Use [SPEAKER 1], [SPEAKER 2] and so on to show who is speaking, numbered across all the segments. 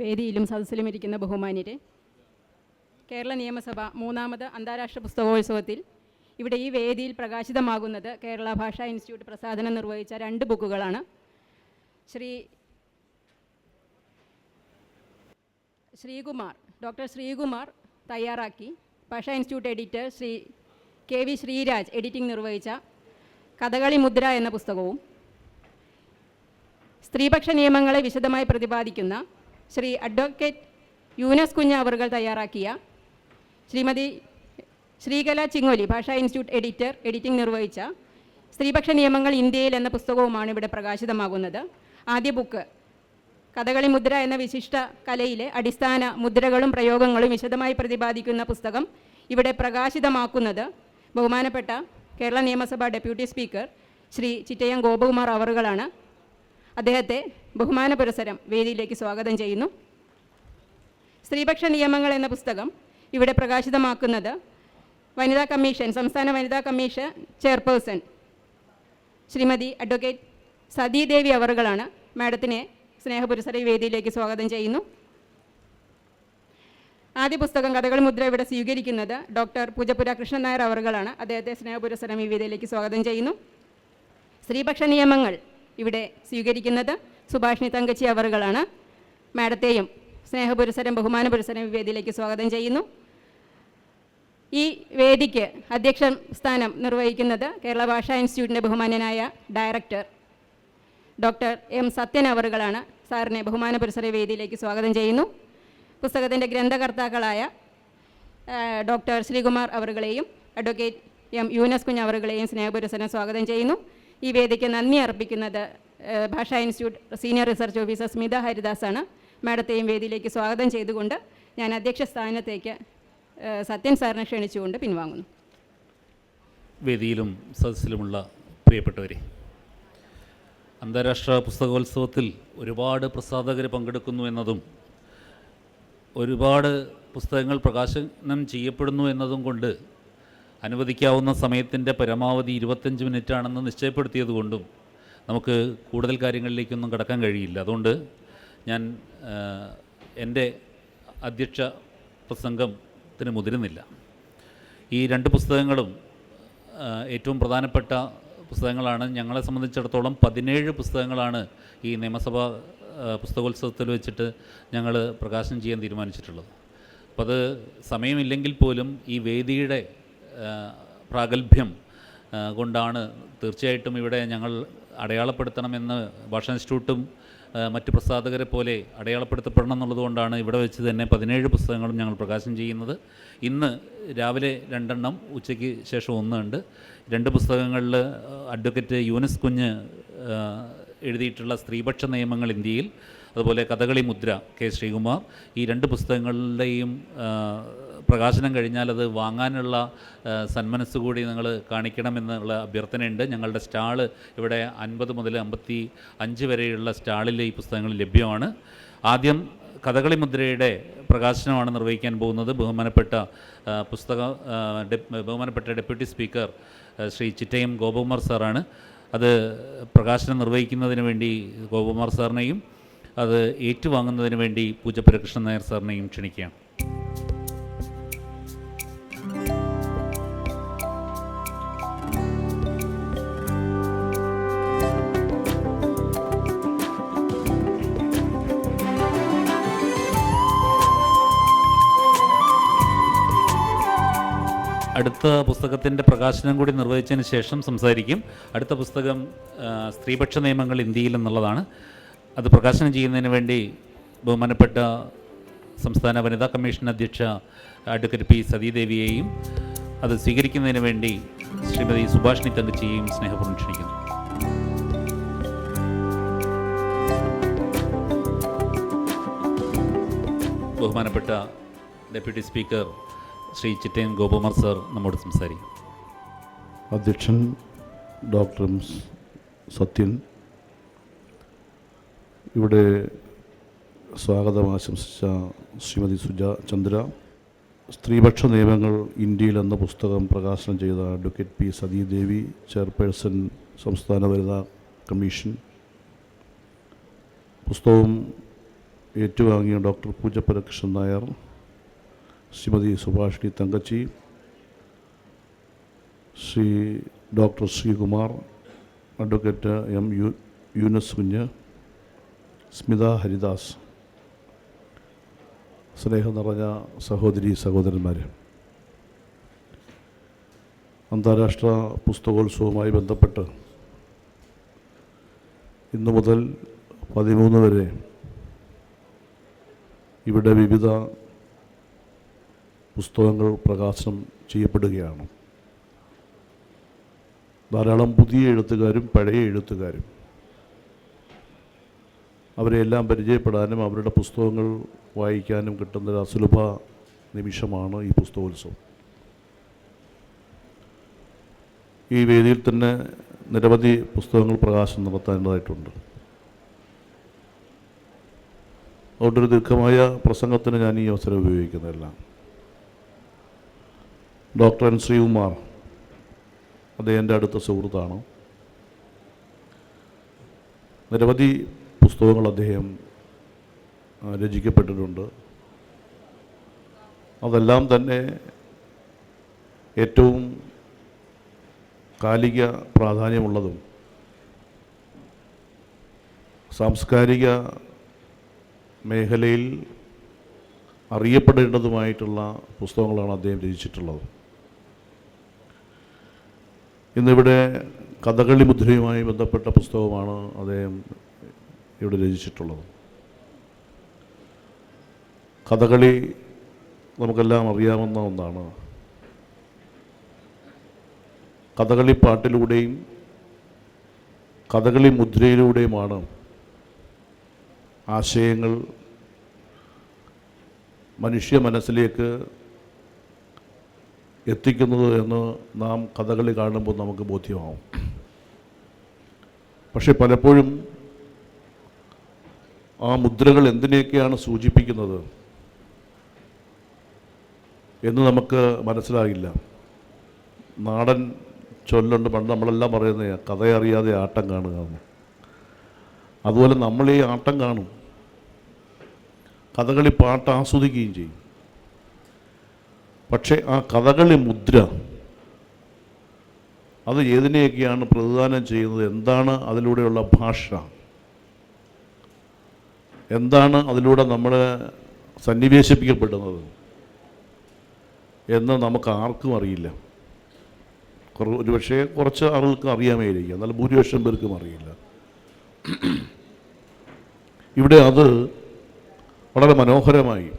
[SPEAKER 1] വേദിയിലും സദസ്സിലും ഇരിക്കുന്ന ബഹുമാന്യരെ കേരള നിയമസഭ മൂന്നാമത് അന്താരാഷ്ട്ര പുസ്തകോത്സവത്തിൽ ഇവിടെ ഈ വേദിയിൽ പ്രകാശിതമാകുന്നത് കേരള ഭാഷാ ഇൻസ്റ്റിറ്റ്യൂട്ട് പ്രസാധനം നിർവഹിച്ച രണ്ട് ബുക്കുകളാണ്. ശ്രീ ശ്രീകുമാർ ഡോക്ടർ ശ്രീകുമാർ തയ്യാറാക്കി. ഭാഷാ institute editor Shri K V Sreeraj editing നിർവഹിച്ച കഥകളി മുദ്ര എന്ന പുസ്തകവും സ്ത്രീപക്ഷ നിയമങ്ങളെ വിശദമായി പ്രതിപാദിക്കുന്ന ശ്രീ അഡ്വക്കേറ്റ് യൂനസ് കുഞ്ഞ അവർ തയ്യാറാക്കിയ ശ്രീമതി ശ്രീകല ചിങ്ങോലി ഭാഷാ ഇൻസ്റ്റിറ്റ്യൂട്ട് എഡിറ്റർ എഡിറ്റിംഗ് നിർവഹിച്ച സ്ത്രീപക്ഷ നിയമങ്ങൾ ഇന്ത്യയിൽ എന്ന പുസ്തകവുമാണ് ഇവിടെ പ്രകാശിതമാകുന്നത്. ആദ്യ ബുക്ക് കഥകളി മുദ്ര എന്ന വിശിഷ്ട കലയിലെ അടിസ്ഥാന മുദ്രകളും പ്രയോഗങ്ങളും വിശദമായി പ്രതിപാദിക്കുന്ന പുസ്തകം ഇവിടെ പ്രകാശിതമാക്കുന്നത് ബഹുമാനപ്പെട്ട കേരള നിയമസഭ ഡെപ്യൂട്ടി സ്പീക്കർ ശ്രീ ചിറ്റയം ഗോപകുമാർ അവറുകളാണ്. അദ്ദേഹത്തെ ബഹുമാന പുരസരം വേദിയിലേക്ക് സ്വാഗതം ചെയ്യുന്നു. സ്ത്രീപക്ഷ നിയമങ്ങൾ എന്ന പുസ്തകം ഇവിടെ പ്രകാശിതമാക്കുന്നത് വനിതാ കമ്മീഷൻ സംസ്ഥാന വനിതാ commission chairperson Shrimati advocate Sathidevi അവറുകളാണ് മാഡത്തിനെ സ്നേഹപുരസര വേദിയിലേക്ക് സ്വാഗതം ചെയ്യുന്നു. ആദ്യ പുസ്തകം കഥകൾ മുദ്ര ഇവിടെ സ്വീകരിക്കുന്നത് ഡോക്ടർ പൂജപ്പുര കൃഷ്ണൻ നായർ അവറുകളാണ്. അദ്ദേഹത്തെ സ്നേഹപുരസരം ഈ വേദിയിലേക്ക് സ്വാഗതം ചെയ്യുന്നു. സ്ത്രീപക്ഷ നിയമങ്ങൾ ഇവിടെ സ്വീകരിക്കുന്നത് സുഭാഷിണി തങ്കച്ചി അവറുകളാണ്. മാഡത്തെയും സ്നേഹപുരസരം ബഹുമാന പുരസരം വേദിയിലേക്ക് സ്വാഗതം ചെയ്യുന്നു. ഈ വേദിക്ക് അധ്യക്ഷ സ്ഥാനം നിർവഹിക്കുന്നത് കേരള ഭാഷാ ഇൻസ്റ്റിറ്റ്യൂട്ടിന്റെ ബഹുമാനനായ ഡയറക്ടർ ഡോക്ടർ എം സത്യൻ അവറുകളാണ്. സാറിനെ ബഹുമാന പുരസര വേദിയിലേക്ക് സ്വാഗതം ചെയ്യുന്നു. പുസ്തകത്തിന്റെ ഗ്രന്ഥകർത്താക്കളായ ഡോക്ടർ ശ്രീകുമാർ അവറുകളെയും അഡ്വക്കേറ്റ് എം യൂനസ് കുഞ്ഞ് അവറുകളെയും സ്നേഹപുരസരം സ്വാഗതം ചെയ്യുന്നു. ഈ വേദിക്ക് നന്ദി അർപ്പിക്കുന്നത് ഭാഷാ institute senior research officer Smitha ഹരിദാസാണ് മാഡത്തെയും വേദിയിലേക്ക് സ്വാഗതം ചെയ്തുകൊണ്ട് ഞാൻ അധ്യക്ഷ സ്ഥാനത്തേക്ക് സത്യൻ സാറിനെ ക്ഷണിച്ചുകൊണ്ട് പിൻവാങ്ങുന്നു.
[SPEAKER 2] വേദിയിലും സദസ്സിലുമുള്ള പ്രിയപ്പെട്ടവരെ അന്താരാഷ്ട്ര പുസ്തകോത്സവത്തിൽ ഒരുപാട് പ്രസാധകർ പങ്കെടുക്കുന്നു എന്നതും ഒരുപാട് പുസ്തകങ്ങൾ പ്രകാശനം ചെയ്യപ്പെടുന്നു എന്നതും കൊണ്ട് അനുവദിക്കാവുന്ന സമയത്തിന്റെ പരമാവധി ഇരുപത്തഞ്ച് മിനിറ്റാണെന്ന് നിശ്ചയപ്പെടുത്തിയതുകൊണ്ടും നമുക്ക് കൂടുതൽ കാര്യങ്ങളിലേക്കൊന്നും കടക്കാൻ കഴിയില്ല. അതുകൊണ്ട് ഞാൻ എന്റെ അധ്യക്ഷ പ്രസംഗത്തിന് മുതിരുന്നില്ല. ഈ രണ്ട് പുസ്തകങ്ങളും ഏറ്റവും പ്രധാനപ്പെട്ട പുസ്തകങ്ങളാണ് ഞങ്ങളെ സംബന്ധിച്ചിടത്തോളം പതിനേഴ് പുസ്തകങ്ങളാണ് ഈ നിയമസഭ പുസ്തകോത്സവത്തിൽ വെച്ചിട്ട് ഞങ്ങൾ പ്രകാശനം ചെയ്യാൻ തീരുമാനിച്ചിട്ടുള്ളത്. അപ്പോൾ അത് സമയമില്ലെങ്കിൽ പോലും ഈ വേദിയുടെ പ്രാഗൽഭ്യം കൊണ്ടാണ് തീർച്ചയായിട്ടും ഇവിടെ ഞങ്ങൾ അടയാളപ്പെടുത്തണമെന്ന് ഭാഷ ഇൻസ്റ്റിറ്റ്യൂട്ടും മറ്റു പ്രസാധകരെ പോലെ അടയാളപ്പെടുത്തപ്പെടണം എന്നുള്ളതുകൊണ്ടാണ് ഇവിടെ വെച്ച് തന്നെ പതിനേഴ് പുസ്തകങ്ങളും ഞങ്ങൾ പ്രകാശനം ചെയ്യുന്നത്. ഇന്ന് രാവിലെ രണ്ടെണ്ണം ഉച്ചയ്ക്ക് ശേഷം ഒന്നുണ്ട്. രണ്ട് പുസ്തകങ്ങളിൽ അഡ്വക്കേറ്റ് യൂനിസ് കുഞ്ഞ് എഴുതിയിട്ടുള്ള സ്ത്രീപക്ഷ നിയമങ്ങൾ ഇന്ത്യയിൽ അതുപോലെ കഥകളി മുദ്ര കെ ശ്രീകുമാർ ഈ രണ്ട് പുസ്തകങ്ങളുടെയും പ്രകാശനം കഴിഞ്ഞാൽ അത് വാങ്ങാനുള്ള സന്മനസ് കൂടി നിങ്ങൾ കാണിക്കണമെന്നുള്ള അഭ്യർത്ഥനയുണ്ട്. ഞങ്ങളുടെ സ്റ്റാൾ ഇവിടെ അൻപത് മുതൽ അമ്പത്തി അഞ്ച് വരെയുള്ള സ്റ്റാളിൽ ഈ പുസ്തകങ്ങൾ ലഭ്യമാണ്. ആദ്യം കഥകളി മുദ്രയുടെ പ്രകാശനമാണ് നിർവഹിക്കാൻ പോകുന്നത്. ബഹുമാനപ്പെട്ട പുസ്തക ബഹുമാനപ്പെട്ട ഡെപ്യൂട്ടി സ്പീക്കർ ശ്രീ ചിറ്റയം ഗോപകുമാർ സാറാണ്. അത് പ്രകാശനം നിർവഹിക്കുന്നതിന് വേണ്ടി ഗോപകുമാർ സാറിനെയും അത് ഏറ്റുവാങ്ങുന്നതിന് വേണ്ടി പൂജപ്പുര കൃഷ്ണൻ നായർ സാറിനെയും ക്ഷണിക്കുകയാണ്. അടുത്ത പുസ്തകത്തിന്റെ പ്രകാശനം കൂടി നിർവഹിച്ചതിന് ശേഷം സംസാരിക്കും. അടുത്ത പുസ്തകം സ്ത്രീപക്ഷ നിയമങ്ങൾ ഇന്ത്യയിൽ എന്നുള്ളതാണ്. അത് പ്രകാശനം ചെയ്യുന്നതിന് വേണ്ടി ബഹുമാനപ്പെട്ട സംസ്ഥാന വനിതാ കമ്മീഷൻ അധ്യക്ഷ അഡ്വക്കേറ്റ് പി സതീദേവിയെയും അത് സ്വീകരിക്കുന്നതിന് വേണ്ടി ശ്രീമതി സുഭാഷിണി തങ്കച്ചിയെയും സ്നേഹപൂർവം ക്ഷണിക്കുന്നു. ബഹുമാനപ്പെട്ട deputy speaker Shri Chittayam Gopakumar sir നമ്മോട് സംസാരിക്കും.
[SPEAKER 3] അധ്യക്ഷൻ ഡോക്ടർ സത്യൻ ഇവിടെ സ്വാഗതം ആശംസിച്ച ശ്രീമതി സുജ ചന്ദ്ര. സ്ത്രീപക്ഷ നിയമങ്ങൾ ഇന്ത്യയിൽ എന്ന പുസ്തകം പ്രകാശനം ചെയ്ത അഡ്വക്കേറ്റ് പി സതീദേവി ചെയർപേഴ്സൺ സംസ്ഥാന വനിതാ കമ്മീഷൻ. പുസ്തകം ഏറ്റുവാങ്ങിയ doctor Pooja Parakrishnan Nair. Shrimati Subhashini Thankachi Shri doctor Sreekumar advocate M U Yunus Kunju Smitha Haridas സ്നേഹം നിറഞ്ഞ സഹോദരി സഹോദരന്മാർ അന്താരാഷ്ട്ര പുസ്തകോത്സവവുമായി ബന്ധപ്പെട്ട് ഇന്നു മുതൽ പതിമൂന്ന് വരെ ഇവിടെ വിവിധ പുസ്തകങ്ങൾ പ്രകാശനം ചെയ്യപ്പെടുകയാണ്. ധാരാളം പുതിയ എഴുത്തുകാരും പഴയ എഴുത്തുകാരും അവരെയെല്ലാം പരിചയപ്പെടാനും അവരുടെ പുസ്തകങ്ങൾ വായിക്കാനും കിട്ടുന്ന ഒരു അസുലഭ നിമിഷമാണ് ഈ പുസ്തകോത്സവം. ഈ വേദിയിൽ തന്നെ നിരവധി പുസ്തകങ്ങൾ പ്രകാശനം നടത്തേണ്ടതായിട്ടുണ്ട്. അതുകൊണ്ടൊരു ദീർഘമായ പ്രസംഗത്തിന് ഞാൻ ഈ അവസരം ഉപയോഗിക്കുന്നില്ല ഡോക്ടർ എൻ ശ്രീകുമാർ അദ്ദേഹം എന്റെ അടുത്ത സുഹൃത്താണ്. നിരവധി പുസ്തകങ്ങൾ അദ്ദേഹം രചിക്കപ്പെട്ടിട്ടുണ്ട്. അതെല്ലാം തന്നെ ഏറ്റവും കാലിക പ്രാധാന്യമുള്ളതും സാംസ്കാരിക മേഖലയിൽ അറിയപ്പെടേണ്ടതുമായിട്ടുള്ള പുസ്തകങ്ങളാണ് അദ്ദേഹം രചിച്ചിട്ടുള്ളത്. ഇന്നിവിടെ കഥകളി മുദ്രയുമായി ബന്ധപ്പെട്ട പുസ്തകമാണ് അദ്ദേഹം ഇവിടെ രചിച്ചിട്ടുള്ളത്. കഥകളി നമുക്കെല്ലാം അറിയാവുന്ന ഒന്നാണ്. കഥകളി പാട്ടിലൂടെയും കഥകളി മുദ്രയിലൂടെയുമാണ് ആശയങ്ങൾ മനുഷ്യ മനസ്സിലേക്ക് എത്തിക്കുന്നത് എന്ന് നാം കഥകളി കാണുമ്പോൾ നമുക്ക് ബോധ്യമാവും. പക്ഷെ പലപ്പോഴും ആ മുദ്രകൾ എന്തിനെയൊക്കെയാണ് സൂചിപ്പിക്കുന്നത് എന്ന് നമുക്ക് മനസ്സിലാകില്ല. നാടൻ ചൊല്ലുണ്ട് പണ്ട് നമ്മളെല്ലാം പറയുന്നത് കഥയറിയാതെ ആട്ടം കാണുക എന്ന്. അതുപോലെ നമ്മൾ ഈ ആട്ടം കാണും. കഥകളി പാട്ട് ആസ്വദിക്കുകയും ചെയ്യും. പക്ഷേ ആ കഥകളി മുദ്ര അത് ഏതിനെയൊക്കെയാണ് പ്രതിദാനം ചെയ്യുന്നത്? എന്താണ് അതിലൂടെയുള്ള ഭാഷ? എന്താണ് അതിലൂടെ നമ്മൾ സന്നിവേശിപ്പിക്കപ്പെടുന്നത്? എന്ന് നമുക്ക് ആർക്കും അറിയില്ല. ഒരുപക്ഷെ കുറച്ച് ആളുകൾക്ക് അറിയാമായിരിക്കും. എന്നാൽ ഭൂരിപക്ഷം പേർക്കും അറിയില്ല. ഇവിടെ അത് വളരെ മനോഹരമായി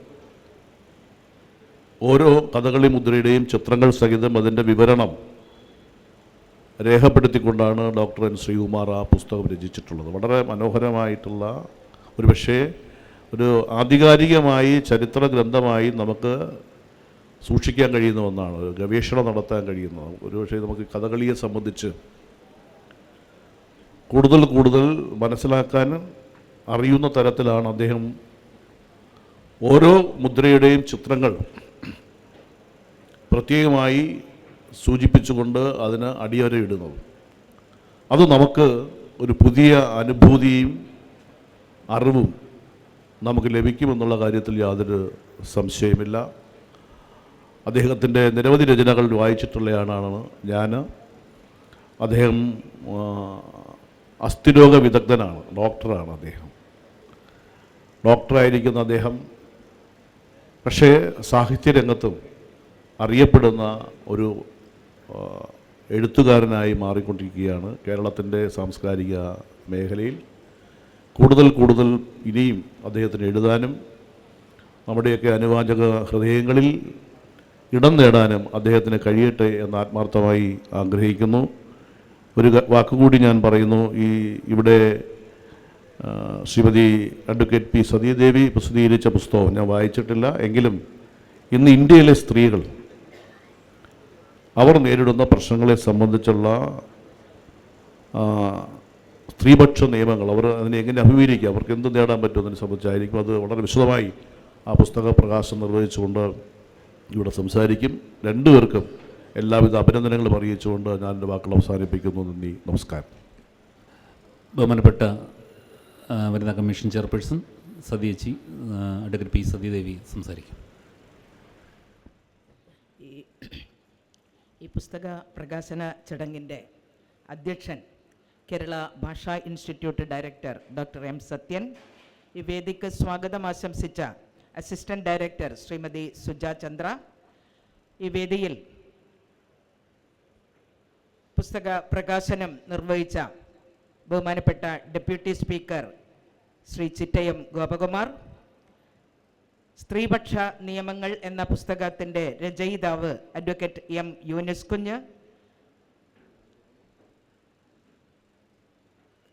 [SPEAKER 3] ഓരോ കഥകളി മുദ്രയുടെയും ചിത്രങ്ങൾ സഹിതം അതിന്റെ വിവരണം രേഖപ്പെടുത്തിക്കൊണ്ടാണ് ഡോക്ടർ എൻ ശ്രീകുമാർ ആ പുസ്തകം രചിച്ചിട്ടുള്ളത്. വളരെ മനോഹരമായിട്ടുള്ള ഒരു പക്ഷേ ഒരു ആധികാരികമായി ചരിത്ര ഗ്രന്ഥമായി നമുക്ക് സൂക്ഷിക്കാൻ കഴിയുന്ന ഒന്നാണ് ഗവേഷണം നടത്താൻ കഴിയുന്ന ഒരു പക്ഷേ നമുക്ക് കഥകളിയെ സംബന്ധിച്ച് കൂടുതൽ കൂടുതൽ മനസ്സിലാക്കാൻ അറിയുന്ന തരത്തിലാണ് അദ്ദേഹം ഓരോ മുദ്രയുടെയും ചിത്രങ്ങൾ പ്രത്യേകമായി സൂചിപ്പിച്ചുകൊണ്ട് അതിന് അടിയരയിടുന്നത്. അത് നമുക്ക് ഒരു പുതിയ അനുഭൂതിയും അറിവും നമുക്ക് ലഭിക്കുമെന്നുള്ള കാര്യത്തിൽ യാതൊരു സംശയമില്ല അദ്ദേഹത്തിന്റെ നിരവധി രചനകൾ വായിച്ചിട്ടുള്ളയാളാണ് ഞാൻ അദ്ദേഹം അസ്ഥിരോഗ വിദഗ്ധനാണ് ഡോക്ടറാണ് അദ്ദേഹം. ഡോക്ടറായിരിക്കുന്ന അദ്ദേഹം. പക്ഷേ സാഹിത്യരംഗത്തും അറിയപ്പെടുന്ന ഒരു എഴുത്തുകാരനായി മാറിക്കൊണ്ടിരിക്കുകയാണ് കേരളത്തിന്റെ സാംസ്കാരിക മേഖലയിൽ. കൂടുതൽ കൂടുതൽ ഇനിയും അദ്ദേഹത്തിന് എഴുതാനും നമ്മുടെയൊക്കെ അനുവാചക ഹൃദയങ്ങളിൽ ഇടം നേടാനും അദ്ദേഹത്തിന് കഴിയട്ടെ എന്ന് ആത്മാർത്ഥമായി ആഗ്രഹിക്കുന്നു. ഒരു വാക്കുകൂടി ഞാൻ പറയുന്നു. ഈ ഇവിടെ ശ്രീമതി അഡ്വക്കേറ്റ് പി സതീദേവി പ്രസിദ്ധീകരിച്ച പുസ്തകം ഞാൻ വായിച്ചിട്ടില്ല. എങ്കിലും ഇന്ന് ഇന്ത്യയിലെ സ്ത്രീകൾ അവർ നേരിടുന്ന പ്രശ്നങ്ങളെ സംബന്ധിച്ചുള്ള സ്ത്രീപക്ഷ നിയമങ്ങൾ അവർ അതിനെ എങ്ങനെ അഭിമുഖീകരിക്കുക അവർക്ക് എന്ത് നേടാൻ പറ്റുമെന്നതിനെ സംബന്ധിച്ചായിരിക്കും അത് വളരെ വിശദമായി ആ പുസ്തക പ്രകാശനം നിർവഹിച്ചുകൊണ്ട് ഇവിടെ സംസാരിക്കും. രണ്ടുപേർക്കും എല്ലാവിധ അഭിനന്ദനങ്ങളും അറിയിച്ചുകൊണ്ട് ഞാൻ എന്റെ വാക്കുകൾ അവസാനിപ്പിക്കുന്നു. നന്ദി നമസ്കാരം.
[SPEAKER 2] ബഹുമാനപ്പെട്ട വനിതാ commission chairperson Sathichi advocate P Sathidevi സംസാരിക്കും
[SPEAKER 4] ഈ ഈ പുസ്തക പ്രകാശന ചടങ്ങിന്റെ അധ്യക്ഷൻ കേരള ഭാഷാ institute director doctor M Sathyan ഈ വേദിക്ക് സ്വാഗതം ആശംസിച്ച അസിസ്റ്റന്റ് ഡയറക്ടർ ശ്രീമതി സുജ ചന്ദ്ര. ഈ വേദിയിൽ പുസ്തക പ്രകാശനം നിർവഹിച്ച ബഹുമാനപ്പെട്ട ഡെപ്യൂട്ടി സ്പീക്കർ ശ്രീ ചിറ്റയം ഗോപകുമാർ സ്ത്രീപക്ഷ നിയമങ്ങൾ എന്ന പുസ്തകത്തിന്റെ രചയിതാവ് അഡ്വക്കേറ്റ് എം യൂനിസ് കുഞ്ഞ്.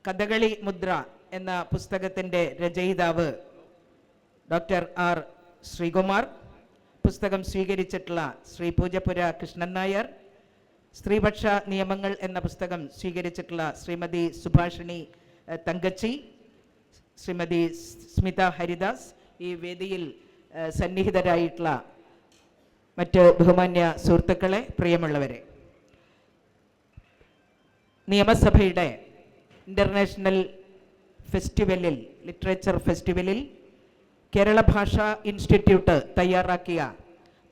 [SPEAKER 4] കഥകളി മുദ്ര എന്ന പുസ്തകത്തിന്റെ രചയിതാവ് ഡോക്ടർ ആർ ശ്രീകുമാർ. പുസ്തകം സ്വീകരിച്ചിട്ടുള്ള ശ്രീ പൂജപുര കൃഷ്ണൻ നായർ. സ്ത്രീപക്ഷ നിയമങ്ങൾ എന്ന പുസ്തകം സ്വീകരിച്ചിട്ടുള്ള ശ്രീമതി സുഭാഷിണി തങ്കച്ചി. ശ്രീമതി സ്മിത ഹരിദാസ്. ഈ വേദിയിൽ സന്നിഹിതരായിട്ടുള്ള മറ്റ് ബഹുമാന്യ സുഹൃത്തുക്കളെ പ്രിയമുള്ളവരെ. നിയമസഭയുടെ ഇന്റർനാഷണൽ ഫെസ്റ്റിവലിൽ ലിറ്ററേച്ചർ ഫെസ്റ്റിവലിൽ കേരള ഭാഷാ ഇൻസ്റ്റിറ്റ്യൂട്ട് തയ്യാറാക്കിയ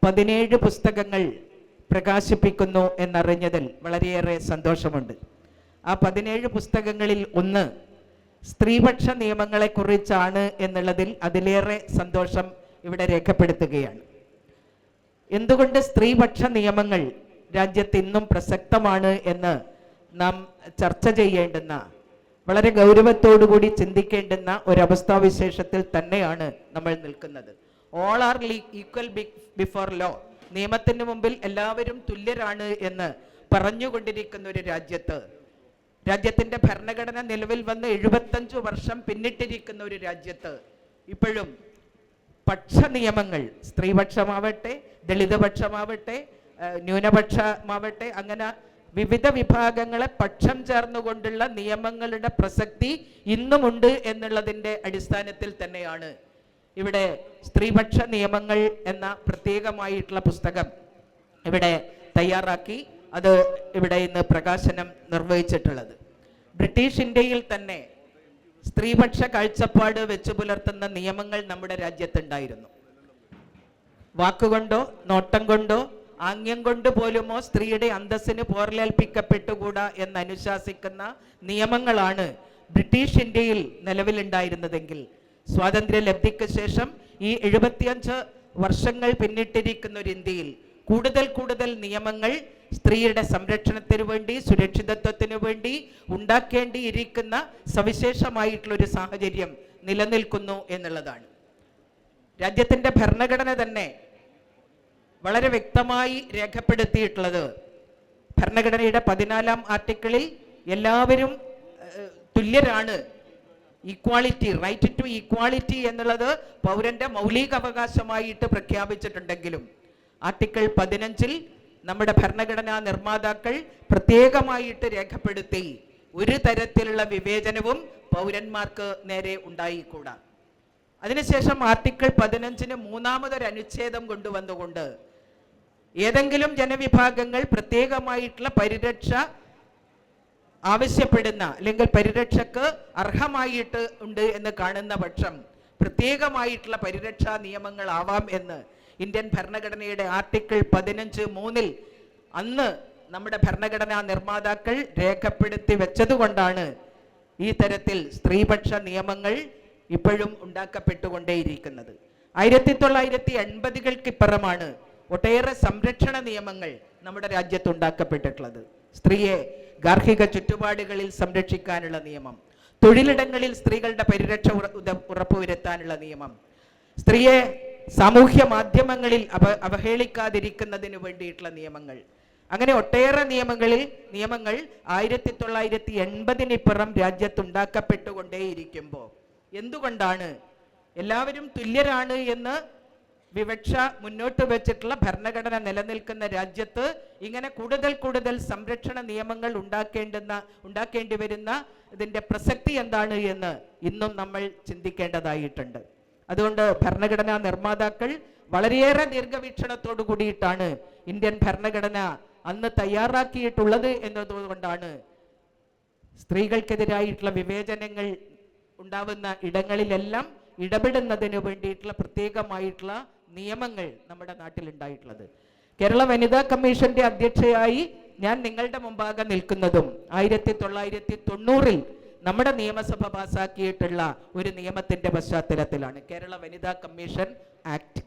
[SPEAKER 4] പതിനേഴ് പുസ്തകങ്ങൾ പ്രകാശിപ്പിക്കുന്നു എന്നറിഞ്ഞതിൽ വളരെയേറെ സന്തോഷമുണ്ട്. ആ പതിനേഴ് പുസ്തകങ്ങളിൽ ഒന്ന് സ്ത്രീപക്ഷ നിയമങ്ങളെക്കുറിച്ചാണ് എന്നുള്ളതിൽ അതിലേറെ സന്തോഷം ഇവിടെ രേഖപ്പെടുത്തുകയാണ്. എന്തുകൊണ്ട് സ്ത്രീപക്ഷ നിയമങ്ങൾ രാജ്യത്ത് ഇന്നും പ്രസക്തമാണ് എന്ന് നാം ചർച്ച ചെയ്യേണ്ടുന്ന വളരെ ഗൗരവത്തോടുകൂടി ചിന്തിക്കേണ്ടുന്ന ഒരവസ്ഥാവിശേഷത്തിൽ തന്നെയാണ് നമ്മൾ നിൽക്കുന്നത്. All are equal before law നിയമത്തിന് മുമ്പിൽ എല്ലാവരും തുല്യരാണ് എന്ന് പറഞ്ഞുകൊണ്ടിരിക്കുന്ന ഒരു രാജ്യത്ത് രാജ്യത്തിന്റെ ഭരണഘടന നിലവിൽ വന്ന് എഴുപത്തഞ്ചു വർഷം പിന്നിട്ടിരിക്കുന്ന ഒരു രാജ്യത്ത് ഇപ്പോഴും പക്ഷ നിയമങ്ങൾ സ്ത്രീപക്ഷമാവട്ടെ ദളിതപക്ഷമാവട്ടെ ന്യൂനപക്ഷമാവട്ടെ അങ്ങനെ വിവിധ വിഭാഗങ്ങളെ പക്ഷം ചേർന്നുകൊണ്ടുള്ള നിയമങ്ങളുടെ പ്രസക്തി ഇന്നുമുണ്ട് എന്നുള്ളതിന്റെ അടിസ്ഥാനത്തിൽ തന്നെയാണ് ഇവിടെ സ്ത്രീപക്ഷ നിയമങ്ങൾ എന്ന പ്രത്യേകമായിട്ടുള്ള പുസ്തകം ഇവിടെ തയ്യാറാക്കി അത് ഇവിടെ ഇന്ന് പ്രകാശനം നിർവഹിച്ചിട്ടുള്ളത്. ബ്രിട്ടീഷ് ഇന്ത്യയിൽ തന്നെ സ്ത്രീപക്ഷ കാഴ്ചപ്പാട് വെച്ചു പുലർത്തുന്ന നിയമങ്ങൾ നമ്മുടെ രാജ്യത്തുണ്ടായിരുന്നു. വാക്കുകൊണ്ടോ നോട്ടം കൊണ്ടോ ആംഗ്യം കൊണ്ട് പോലുമോ സ്ത്രീയുടെ അന്തസ്സിന് പോർലേൽപ്പിക്കപ്പെട്ടുകൂടാ എന്ന് അനുശാസിക്കുന്ന നിയമങ്ങളാണ് ബ്രിട്ടീഷ് ഇന്ത്യയിൽ നിലവിലുണ്ടായിരുന്നതെങ്കിൽ. സ്വാതന്ത്ര്യ ലബ്ധിക്ക് ശേഷം ഈ എഴുപത്തിയഞ്ച് വർഷങ്ങൾ പിന്നിട്ടിരിക്കുന്ന ഒരു ഇന്ത്യയിൽ കൂടുതൽ കൂടുതൽ നിയമങ്ങൾ സ്ത്രീയുടെ സംരക്ഷണത്തിന് വേണ്ടി സുരക്ഷിതത്വത്തിനു വേണ്ടി ഉണ്ടാക്കേണ്ടിയിരിക്കുന്ന സവിശേഷമായിട്ടുള്ള ഒരു സാഹചര്യം നിലനിൽക്കുന്നു എന്നുള്ളതാണ്. രാജ്യത്തിന്റെ ഭരണഘടന തന്നെ വളരെ വ്യക്തമായി രേഖപ്പെടുത്തിയിട്ടുള്ളത്. ഭരണഘടനയുടെ പതിനാലാം ആർട്ടിക്കിളിൽ എല്ലാവരും തുല്യരാണ്. ഈക്വാളിറ്റി റൈറ്റ് ടു ഈക്വാളിറ്റി എന്നുള്ളത് പൗരന്റെ മൗലിക അവകാശമായിട്ട് പ്രഖ്യാപിച്ചിട്ടുണ്ടെങ്കിലും ആർട്ടിക്കിൾ പതിനഞ്ചിൽ നമ്മുടെ ഭരണഘടനാ നിർമ്മാതാക്കൾ പ്രത്യേകമായിട്ട് രേഖപ്പെടുത്തി ഒരു തരത്തിലുള്ള വിവേചനവും പൗരന്മാർക്ക് നേരെ ഉണ്ടായിക്കൂടാ. അതിനുശേഷം ആർട്ടിക്കിൾ പതിനഞ്ചിന് മൂന്നാമതൊരു അനുച്ഛേദം കൊണ്ടുവന്നുകൊണ്ട് ഏതെങ്കിലും ജനവിഭാഗങ്ങൾ പ്രത്യേകമായിട്ടുള്ള പരിരക്ഷ ആവശ്യപ്പെടുന്ന അല്ലെങ്കിൽ പരിരക്ഷക്ക് അർഹമായിട്ട് ഉണ്ട് എന്ന് കാണുന്ന പക്ഷം പ്രത്യേകമായിട്ടുള്ള പരിരക്ഷാ നിയമങ്ങളാവാം എന്ന് ഇന്ത്യൻ ഭരണഘടനയുടെ ആർട്ടിക്കിൾ പതിനഞ്ച് മൂന്നിൽ അന്ന് നമ്മുടെ ഭരണഘടനാ നിർമ്മാതാക്കൾ രേഖപ്പെടുത്തി വെച്ചതുകൊണ്ടാണ് ഈ തരത്തിൽ സ്ത്രീപക്ഷ നിയമങ്ങൾ ഇപ്പോഴും ഉണ്ടാക്കപ്പെട്ടുകൊണ്ടേയിരിക്കുന്നത്. ആയിരത്തി തൊള്ളായിരത്തി എൺപതുകൾക്ക് ഇപ്പുറമാണ് ഒട്ടേറെ സംരക്ഷണ നിയമങ്ങൾ നമ്മുടെ രാജ്യത്ത് ഉണ്ടാക്കപ്പെട്ടിട്ടുള്ളത്. സ്ത്രീയെ ഗാർഹിക ചുറ്റുപാടുകളിൽ സംരക്ഷിക്കാനുള്ള നിയമം തൊഴിലിടങ്ങളിൽ സ്ത്രീകളുടെ പരിരക്ഷ ഉറപ്പുവരുത്താനുള്ള നിയമം സ്ത്രീയെ സാമൂഹ്യ മാധ്യമങ്ങളിൽ അവ അവഹേളിക്കാതിരിക്കുന്നതിന് വേണ്ടിയിട്ടുള്ള നിയമങ്ങൾ. അങ്ങനെ ഒട്ടേറെ നിയമങ്ങളിൽ നിയമങ്ങൾ ആയിരത്തി തൊള്ളായിരത്തി എൺപതിനിപ്പുറം രാജ്യത്തുണ്ടാക്കപ്പെട്ടുകൊണ്ടേയിരിക്കുമ്പോൾ എന്തുകൊണ്ടാണ് എല്ലാവരും തുല്യരാണ് എന്ന് വിവക്ഷ മുന്നോട്ട് വെച്ചിട്ടുള്ള ഭരണഘടന നിലനിൽക്കുന്ന രാജ്യത്ത് ഇങ്ങനെ കൂടുതൽ കൂടുതൽ സംരക്ഷണ നിയമങ്ങൾ ഉണ്ടാക്കേണ്ടുന്ന ഉണ്ടാക്കേണ്ടി വരുന്ന ഇതിന്റെ പ്രസക്തി എന്താണ് എന്ന് ഇന്നും നമ്മൾ ചിന്തിക്കേണ്ടതായിട്ടുണ്ട്. അതുകൊണ്ട് ഭരണഘടനാ നിർമ്മാതാക്കൾ വളരെയേറെ ദീർഘവീക്ഷണത്തോടു കൂടിയിട്ടാണ് ഇന്ത്യൻ ഭരണഘടന അന്ന് തയ്യാറാക്കിയിട്ടുള്ളത് എന്നതുകൊണ്ടാണ് സ്ത്രീകൾക്കെതിരായിട്ടുള്ള വിവേചനങ്ങൾ ഉണ്ടാവുന്ന ഇടങ്ങളിലെല്ലാം ഇടപെടുന്നതിന് വേണ്ടിയിട്ടുള്ള പ്രത്യേകമായിട്ടുള്ള നിയമങ്ങൾ നമ്മുടെ നാട്ടിൽ ഉണ്ടായിട്ടുള്ളത് കേരള വനിതാ കമ്മീഷന്റെ അധ്യക്ഷയായി ഞാൻ നിങ്ങളുടെ മുമ്പാകെ നിൽക്കുന്നതും ആയിരത്തി തൊള്ളായിരത്തി തൊണ്ണൂറിൽ നമ്മുടെ നിയമസഭ പാസാക്കിയിട്ടുള്ള ഒരു നിയമത്തിന്റെ പശ്ചാത്തലത്തിലാണ്. കേരള വനിതാ കമ്മീഷൻ ആക്ട്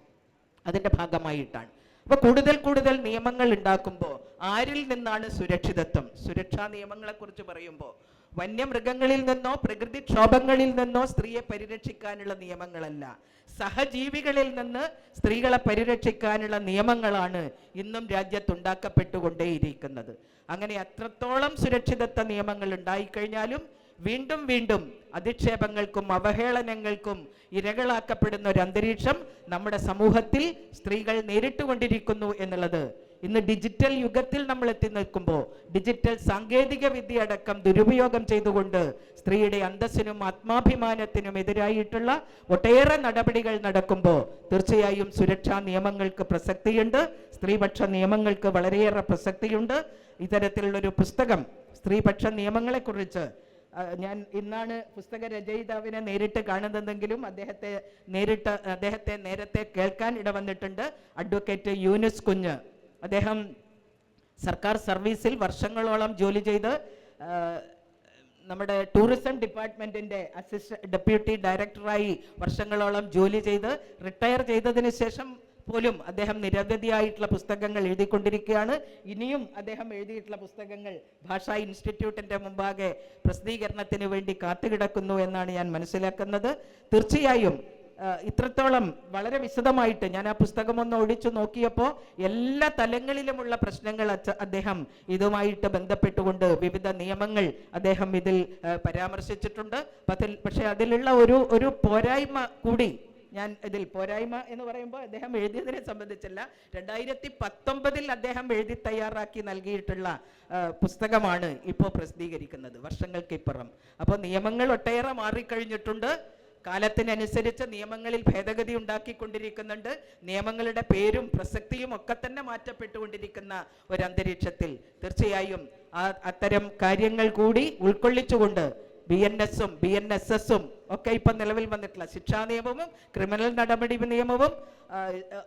[SPEAKER 4] അതിന്റെ ഭാഗമായിട്ടാണ്. അപ്പൊ കൂടുതൽ കൂടുതൽ നിയമങ്ങൾ ഉണ്ടാക്കുമ്പോൾ ആരിൽ നിന്നാണ് സുരക്ഷിതത്വം? സുരക്ഷാ നിയമങ്ങളെക്കുറിച്ച് പറയുമ്പോൾ വന്യമൃഗങ്ങളിൽ നിന്നോ പ്രകൃതിക്ഷോഭങ്ങളിൽ നിന്നോ സ്ത്രീയെ പരിരക്ഷിക്കാനുള്ള നിയമങ്ങളല്ല. സഹജീവികളിൽ നിന്ന് സ്ത്രീകളെ പരിരക്ഷിക്കാനുള്ള നിയമങ്ങളാണ് ഇന്നും രാജ്യത്തുണ്ടാക്കപ്പെട്ടുകൊണ്ടേയിരിക്കുന്നത്. അങ്ങനെ അത്രത്തോളം സുരക്ഷിതത്വ നിയമങ്ങൾ ഉണ്ടായിക്കഴിഞ്ഞാലും വീണ്ടും വീണ്ടും അധിക്ഷേപങ്ങൾക്കും അവഹേളനങ്ങൾക്കും ഇരകളാക്കപ്പെടുന്ന ഒരു അന്തരീക്ഷം നമ്മുടെ സമൂഹത്തിൽ സ്ത്രീകൾ നേരിട്ടുകൊണ്ടിരിക്കുന്നു എന്നുള്ളത്. ഇന്ന് ഡിജിറ്റൽ യുഗത്തിൽ നമ്മൾ എത്തി നിൽക്കുമ്പോൾ ഡിജിറ്റൽ സാങ്കേതിക വിദ്യ അടക്കം ദുരുപയോഗം ചെയ്തുകൊണ്ട് സ്ത്രീയുടെ അന്തസ്സിനും ആത്മാഭിമാനത്തിനും എതിരായിട്ടുള്ള ഒട്ടേറെ നടപടികൾ നടക്കുമ്പോൾ തീർച്ചയായും സുരക്ഷാ നിയമങ്ങൾക്ക് പ്രസക്തിയുണ്ട്. സ്ത്രീപക്ഷ നിയമങ്ങൾക്ക് വളരെയേറെ പ്രസക്തിയുണ്ട്. ഇത്തരത്തിലുള്ളൊരു പുസ്തകം സ്ത്രീപക്ഷ നിയമങ്ങളെക്കുറിച്ച് ഞാൻ ഇന്നാണ് പുസ്തക രചയിതാവിനെ നേരിട്ട് കാണുന്നതെങ്കിലും അദ്ദേഹത്തെ നേരിട്ട് അദ്ദേഹത്തെ നേരത്തെ കേൾക്കാൻ ഇടവന്നിട്ടുണ്ട് അഡ്വക്കേറ്റ് യൂനിസ് കുഞ്ഞ്. അദ്ദേഹം സർക്കാർ സർവീസിൽ വർഷങ്ങളോളം ജോലി ചെയ്ത് നമ്മുടെ ടൂറിസം ഡിപ്പാർട്ട്മെന്റിന്റെ അസിസ്റ്റന്റ് ഡെപ്യൂട്ടി ഡയറക്ടറായി വർഷങ്ങളോളം ജോലി ചെയ്ത് റിട്ടയർ ചെയ്തതിന് ശേഷം പോലും അദ്ദേഹം നിരവധിയായിട്ടുള്ള പുസ്തകങ്ങൾ എഴുതിക്കൊണ്ടിരിക്കുകയാണ്. ഇനിയും അദ്ദേഹം എഴുതിയിട്ടുള്ള പുസ്തകങ്ങൾ ഭാഷാ ഇൻസ്റ്റിറ്റ്യൂട്ടിന്റെ മുമ്പാകെ പ്രസിദ്ധീകരണത്തിന് വേണ്ടി കാത്തുകിടക്കുന്നു എന്നാണ് ഞാൻ മനസ്സിലാക്കുന്നത്. തീർച്ചയായും ഇത്രത്തോളം വളരെ വിശദമായിട്ട് ഞാൻ ആ പുസ്തകം ഒന്ന് ഒഴിച്ചു നോക്കിയപ്പോൾ എല്ലാ തലങ്ങളിലുമുള്ള പ്രശ്നങ്ങൾ അദ്ദേഹം ഇതുമായിട്ട് ബന്ധപ്പെട്ടുകൊണ്ട് വിവിധ നിയമങ്ങൾ അദ്ദേഹം ഇതിൽ പരാമർശിച്ചിട്ടുണ്ട്. പക്ഷേ അതിലുള്ള ഒരു ഒരു പോരായ്മ കൂടി ഞാൻ ഇതിൽ പോരായ്മ എന്ന് പറയുമ്പോൾ അദ്ദേഹം എഴുതിയതിനെ സംബന്ധിച്ചല്ല രണ്ടായിരത്തി പത്തൊമ്പതിൽ അദ്ദേഹം എഴുതി തയ്യാറാക്കി നൽകിയിട്ടുള്ള പുസ്തകമാണ് ഇപ്പോൾ പ്രസിദ്ധീകരിക്കുന്നത് വർഷങ്ങൾക്കിപ്പുറം. അപ്പോൾ നിയമങ്ങൾ ഒട്ടേറെ മാറിക്കഴിഞ്ഞിട്ടുണ്ട്. കാലത്തിനനുസരിച്ച് നിയമങ്ങളിൽ ഭേദഗതി ഉണ്ടാക്കിക്കൊണ്ടിരിക്കുന്നുണ്ട്. നിയമങ്ങളുടെ പേരും പ്രസക്തിയും ഒക്കെ തന്നെ മാറ്റപ്പെട്ടുകൊണ്ടിരിക്കുന്ന ഒരു അന്തരീക്ഷത്തിൽ തീർച്ചയായും ആ അത്തരം കാര്യങ്ങൾ കൂടി ഉൾക്കൊള്ളിച്ചുകൊണ്ട് ബി എൻ എസും ബി എൻ എസ് എസും ഒക്കെ ഇപ്പം നിലവിൽ വന്നിട്ടുള്ള ശിക്ഷാ നിയമവും ക്രിമിനൽ നടപടി നിയമവും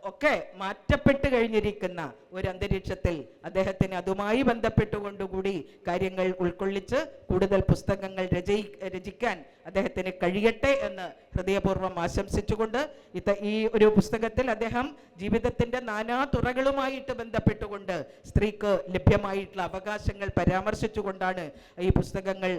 [SPEAKER 4] ഒക്കെ മാറ്റപ്പെട്ട് കഴിഞ്ഞിരിക്കുന്ന ഒരു അന്തരീക്ഷത്തിൽ അദ്ദേഹത്തിന് അതുമായി ബന്ധപ്പെട്ടുകൊണ്ടുകൂടി കാര്യങ്ങൾ ഉൾക്കൊള്ളിച്ച് കൂടുതൽ പുസ്തകങ്ങൾ രചയി രചിക്കാൻ അദ്ദേഹത്തിന് കഴിയട്ടെ എന്ന് ഹൃദയപൂർവം ആശംസിച്ചുകൊണ്ട് ഇത്ത ഈ ഒരു പുസ്തകത്തിൽ അദ്ദേഹം ജീവിതത്തിന്റെ നാനാ തുറകളുമായിട്ട് ബന്ധപ്പെട്ടുകൊണ്ട് സ്ത്രീക്ക് ലഭ്യമായിട്ടുള്ള അവകാശങ്ങൾ പരാമർശിച്ചുകൊണ്ടാണ് ഈ പുസ്തകങ്ങൾ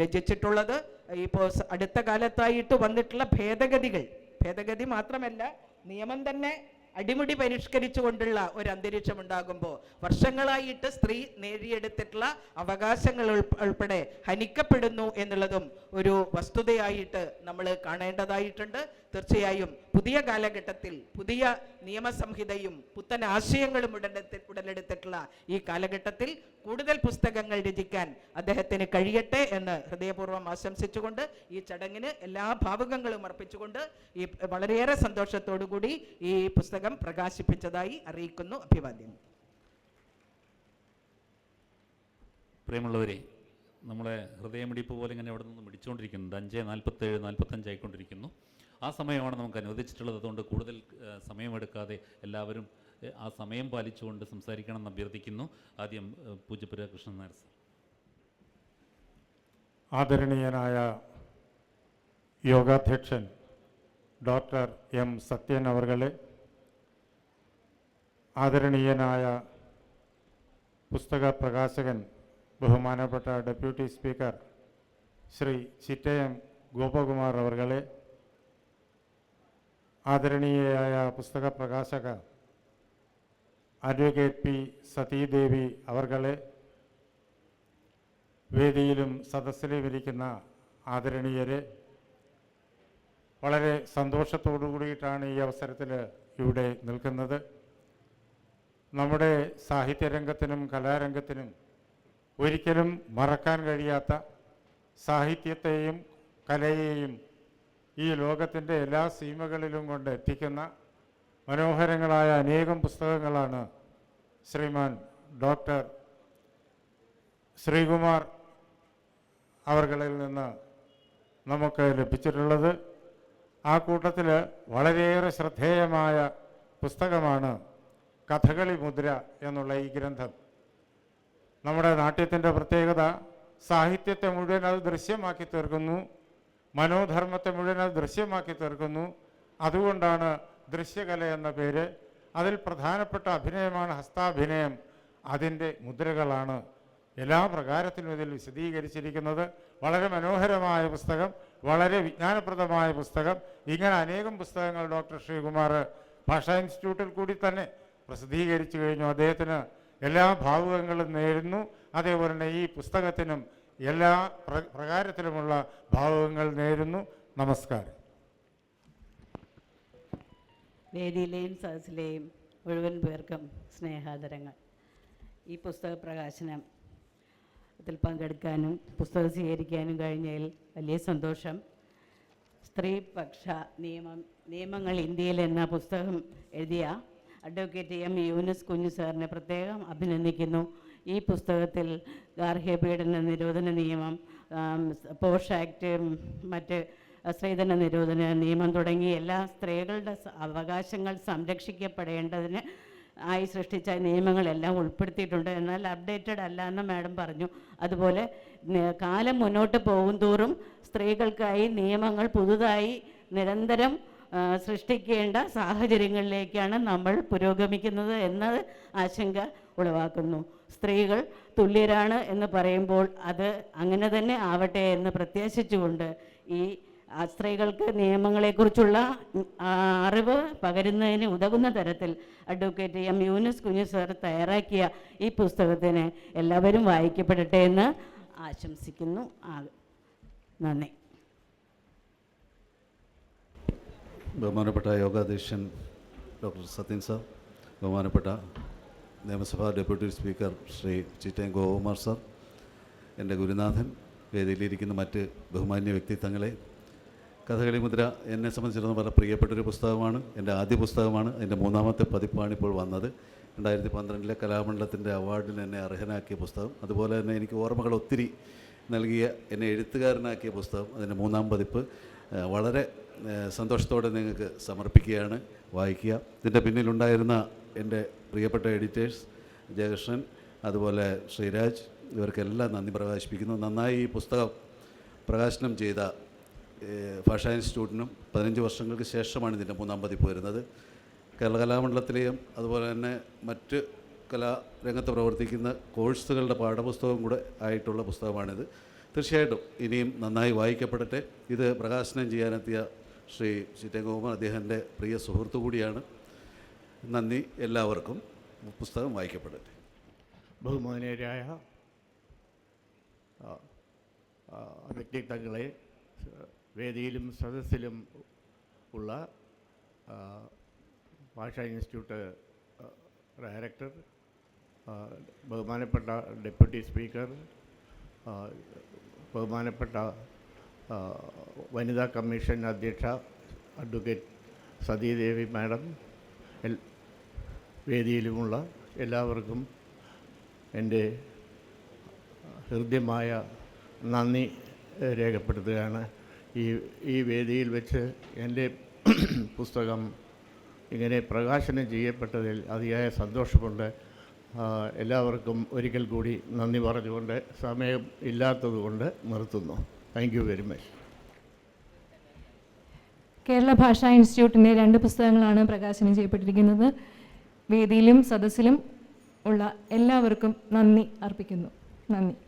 [SPEAKER 4] രചിച്ചിട്ടുള്ളത്. ഇപ്പോൾ അടുത്ത കാലത്തായിട്ട് വന്നിട്ടുള്ള ഭേദഗതികൾ. ഭേദഗതി മാത്രമല്ല നിയമം തന്നെ അടിമുടി പരിഷ്കരിച്ചുകൊണ്ടുള്ള ഒരു അന്തരീക്ഷം ഉണ്ടാകുമ്പോൾ വർഷങ്ങളായിട്ട് സ്ത്രീ നേടിയെടുത്തിട്ടുള്ള അവകാശങ്ങൾ ഉൾപ്പെടെ ഹനിക്കപ്പെടുന്നു എന്നുള്ളതും ഒരു വസ്തുതയായിട്ട് നമ്മൾ കാണേണ്ടതായിട്ടുണ്ട്. തീർച്ചയായും പുതിയ കാലഘട്ടത്തിൽ പുതിയ നിയമസംഹിതയും പുത്തൻ ആശയങ്ങളും ഉടലെടുത്തി ഉടലെടുത്തിട്ടുള്ള ഈ കാലഘട്ടത്തിൽ കൂടുതൽ പുസ്തകങ്ങൾ രചിക്കാൻ അദ്ദേഹത്തിന് കഴിയട്ടെ എന്ന് ഹൃദയപൂർവം ആശംസിച്ചുകൊണ്ട് ഈ ചടങ്ങിന് എല്ലാ ഭാവുകങ്ങളും അർപ്പിച്ചുകൊണ്ട് ഈ വളരെയേറെ സന്തോഷത്തോടു കൂടി ഈ പുസ്തകം പ്രകാശിപ്പിച്ചതായി അറിയിക്കുന്നു അഭിവാദ്യം.
[SPEAKER 2] പ്രിയമുള്ളവരെ നമ്മളെ ഹൃദയമിടിപ്പ് പോലെ ഇങ്ങനെ അവിടെ നിന്ന് മിടിച്ചുകൊണ്ടിരിക്കുന്നുണ്ട്. അഞ്ച് നാൽപ്പത്തേഴ് നാൽപ്പത്തഞ്ചായിക്കൊണ്ടിരിക്കുന്നു ആ സമയമാണ് നമുക്ക് അനുവദിച്ചിട്ടുള്ളത്. അതുകൊണ്ട് കൂടുതൽ സമയമെടുക്കാതെ എല്ലാവരും ആ സമയം പാലിച്ചുകൊണ്ട് സംസാരിക്കണം എന്ന് അഭ്യർത്ഥിക്കുന്നു. ആദ്യം പൂജപ്പുര കൃഷ്ണൻ നായർ സാർ.
[SPEAKER 5] ആദരണീയനായ യോഗാധ്യക്ഷൻ ഡോക്ടർ എം. സത്യൻ അവർകളെ ആദരണീയനായ പുസ്തക പ്രകാശകൻ ബഹുമാനപ്പെട്ട ഡെപ്യൂട്ടി സ്പീക്കർ ശ്രീ ചിറ്റയം ഗോപകുമാർ അവർകളെ ആദരണീയയായ പുസ്തക പ്രകാശക അഡ്വക്കേറ്റ് പി സതീദേവി അവർകളെ വേദിയിലും സദസ്സിലും ഇരിക്കുന്ന ആദരണീയരെ വളരെ സന്തോഷത്തോടു കൂടിയിട്ടാണ് ഈ അവസരത്തിൽ ഇവിടെ നിൽക്കുന്നത്. നമ്മുടെ സാഹിത്യരംഗത്തിനും കലാരംഗത്തിനും ഒരിക്കലും മറക്കാൻ കഴിയാത്ത സാഹിത്യത്തെയും കലയെയും ഈ ലോകത്തിന്റെ എല്ലാ സീമകളിലും കൊണ്ട് എത്തിക്കുന്ന മനോഹരങ്ങളായ അനേകം പുസ്തകങ്ങളാണ് ശ്രീമാൻ ഡോക്ടർ ശ്രീകുമാർ അവർകളിൽ നിന്ന് നമുക്ക് ലഭിച്ചിട്ടുള്ളത്. ആ കൂട്ടത്തിൽ വളരെയേറെ ശ്രദ്ധേയമായ പുസ്തകമാണ് കഥകളി മുദ്ര എന്നുള്ള ഈ ഗ്രന്ഥം. നമ്മുടെ നാട്യത്തിന്റെ പ്രത്യേകത സാഹിത്യത്തെ മുഴുവൻ അത് ദൃശ്യമാക്കി തീർക്കുന്നു. മനോധർമ്മത്തെ മുഴുവൻ അത് ദൃശ്യമാക്കി തീർക്കുന്നു. അതുകൊണ്ടാണ് ദൃശ്യകല എന്ന പേര്. അതിൽ പ്രധാനപ്പെട്ട അഭിനയമാണ് ഹസ്താഭിനയം. അതിന്റെ മുദ്രകളാണ് എല്ലാ പ്രകാരത്തിലും ഇതിൽ വിശദീകരിച്ചിരിക്കുന്നത്. വളരെ മനോഹരമായ പുസ്തകം വളരെ വിജ്ഞാനപ്രദമായ പുസ്തകം. ഇങ്ങനെ അനേകം പുസ്തകങ്ങൾ ഡോക്ടർ ശ്രീകുമാർ ഭാഷാ ഇൻസ്റ്റിറ്റ്യൂട്ടിൽ കൂടി തന്നെ പ്രസിദ്ധീകരിച്ചു കഴിഞ്ഞു. അദ്ദേഹത്തിന് എല്ലാ ഭാവുകങ്ങളും നേരുന്നു. അതേപോലെ തന്നെ ഈ പുസ്തകത്തിനും എല്ലാ പ്ര പ്രകാരത്തിലുമുള്ള ഭാവങ്ങൾ നേരുന്നു. നമസ്കാരം.
[SPEAKER 6] വേദിയിലെയും സദസ്സിലെയും മുഴുവൻ പേർക്കും സ്നേഹാദരങ്ങൾ. ഈ പുസ്തക പ്രകാശനം ത്തിൽ പങ്കെടുക്കാനും പുസ്തകം സ്വീകരിക്കാനും കഴിഞ്ഞതിൽ വലിയ സന്തോഷം. സ്ത്രീപക്ഷ നിയമം നിയമങ്ങൾ ഇന്ത്യയിൽ എന്ന പുസ്തകം എഴുതിയ അഡ്വക്കേറ്റ് എം യൂനസ് കുഞ്ഞു സാറിനെ പ്രത്യേകം അഭിനന്ദിക്കുന്നു. ഈ പുസ്തകത്തിൽ ഗാർഹിക പീഡന നിരോധന നിയമം പോഷ് ആക്ട് മറ്റ് സ്ത്രീധന നിരോധന നിയമം തുടങ്ങി എല്ലാ സ്ത്രീകളുടെ അവകാശങ്ങൾ സംരക്ഷിക്കപ്പെടേണ്ടതിന് ആയി സൃഷ്ടിച്ച നിയമങ്ങളെല്ലാം ഉൾപ്പെടുത്തിയിട്ടുണ്ട്. എന്നാൽ അപ്ഡേറ്റഡ് അല്ല എന്ന് മാഡം പറഞ്ഞു. അതുപോലെ കാലം മുന്നോട്ട് പോകും തോറും സ്ത്രീകൾക്കായി നിയമങ്ങൾ പുതുതായി നിരന്തരം സൃഷ്ടിക്കേണ്ട സാഹചര്യങ്ങളിലേക്കാണ് നമ്മൾ പുരോഗമിക്കുന്നത് എന്നത് ആശങ്ക ഉളവാക്കുന്നു. സ്ത്രീകൾ തുല്യരാണ് എന്ന് പറയുമ്പോൾ അത് അങ്ങനെ തന്നെ ആവട്ടെ എന്ന് പ്രത്യാശിച്ചുകൊണ്ട് ഈ സ്ത്രീകൾക്ക് നിയമങ്ങളെക്കുറിച്ചുള്ള അറിവ് പകരുന്നതിന് ഉതകുന്ന തരത്തിൽ അഡ്വക്കേറ്റ് എം യൂനിസ് കുഞ്ഞു സാർ തയ്യാറാക്കിയ ഈ പുസ്തകത്തിന് എല്ലാവരും വായിക്കപ്പെടട്ടെ എന്ന് ആശംസിക്കുന്നു. നന്ദി.
[SPEAKER 7] ബഹുമാനപ്പെട്ട യോഗാധ്യക്ഷൻ ഡോക്ടർ സത്യൻ സാർ ബഹുമാനപ്പെട്ട നിയമസഭാ deputy speaker Shri Chittayam Gopakumar sir എന്റെ ഗുരുനാഥൻ വേദിയിലിരിക്കുന്ന മറ്റ് ബഹുമാന്യ വ്യക്തിത്വങ്ങളെ കഥകളി മുദ്ര എന്നെ സംബന്ധിച്ചിടത്തോളം വളരെ പ്രിയപ്പെട്ടൊരു പുസ്തകമാണ് എന്റെ ആദ്യ പുസ്തകമാണ് എന്റെ മൂന്നാമത്തെ പതിപ്പാണ് ഇപ്പോൾ വന്നത്. രണ്ടായിരത്തി പന്ത്രണ്ടിലെ കലാമണ്ഡലത്തിന്റെ അവാർഡിന് എന്നെ അർഹനാക്കിയ പുസ്തകം അതുപോലെ തന്നെ എനിക്ക് ഓർമ്മകൾ ഒത്തിരി നൽകിയ എന്നെ എഴുത്തുകാരനാക്കിയ പുസ്തകം അതിന്റെ മൂന്നാം പതിപ്പ്. വളരെ സന്തോഷത്തോടെ നിങ്ങൾക്ക് സമർപ്പിക്കുകയാണ് വായിക്കുക. ഇതിന്റെ പിന്നിലുണ്ടായിരുന്ന എന്റെ പ്രിയപ്പെട്ട എഡിറ്റേഴ്സ് ജയകൃഷ്ണൻ അതുപോലെ ശ്രീരാജ് ഇവർക്കെല്ലാം നന്ദി പ്രകാശിപ്പിക്കുന്നു. നന്നായി ഈ പുസ്തകം പ്രകാശനം ചെയ്ത ഭാഷാ ഇൻസ്റ്റിറ്റ്യൂട്ടിനും പതിനഞ്ച് വർഷങ്ങൾക്ക് ശേഷമാണ് ഇതിന്റെ മൂന്നാം പതിപ്പ് വരുന്നത്. കേരള കലാമണ്ഡലത്തിലെയും അതുപോലെ തന്നെ മറ്റ് കലാരംഗത്ത് പ്രവർത്തിക്കുന്ന കോഴ്സുകളുടെ പാഠപുസ്തകം കൂടെ ആയിട്ടുള്ള പുസ്തകമാണിത്. തീർച്ചയായിട്ടും ഇനിയും നന്നായി വായിക്കപ്പെടട്ടെ. ഇത് പ്രകാശനം ചെയ്യാനെത്തിയ ശ്രീ ചിറ്റഗോമൻ അദ്ദേഹത്തിന്റെ പ്രിയ സുഹൃത്തു കൂടിയാണ്. നന്ദി എല്ലാവർക്കും. പുസ്തകം വായിക്കപ്പെടട്ടെ.
[SPEAKER 8] ബഹുമാനീയരായ വ്യക്തിത്വങ്ങളെ വേദിയിലും സദസ്സിലും ഉള്ള ഭാഷാ ഇൻസ്റ്റിറ്റ്യൂട്ട് ഡയറക്ടർ ബഹുമാനപ്പെട്ട ഡെപ്യൂട്ടി സ്പീക്കർ ബഹുമാനപ്പെട്ട വനിതാ കമ്മീഷൻ അധ്യക്ഷ അഡ്വക്കേറ്റ് സതീദേവി മാഡം വേദിയിലുമുള്ള എല്ലാവർക്കും എന്റെ ഹൃദ്യമായ നന്ദി രേഖപ്പെടുത്തുകയാണ്. ഈ ഈ വേദിയിൽ വെച്ച് എന്റെ പുസ്തകം ഇങ്ങനെ പ്രകാശനം ചെയ്യപ്പെട്ടതിൽ അതിയായ സന്തോഷമുണ്ട്. എല്ലാവർക്കും ഒരിക്കൽ കൂടി നന്ദി പറഞ്ഞുകൊണ്ട് സമയം ഇല്ലാത്തതുകൊണ്ട് നിർത്തുന്നു. Thank you very much.
[SPEAKER 9] Kerala ഭാഷാ ഇൻസ്റ്റിറ്റ്യൂട്ടിന്റെ രണ്ട് പുസ്തകങ്ങളാണ് പ്രകാശനം ചെയ്യപ്പെട്ടിരിക്കുന്നത്. വേദിയിലും സദസ്സിലും ഉള്ള എല്ലാവർക്കും നന്ദി അർപ്പിക്കുന്നു. നന്ദി.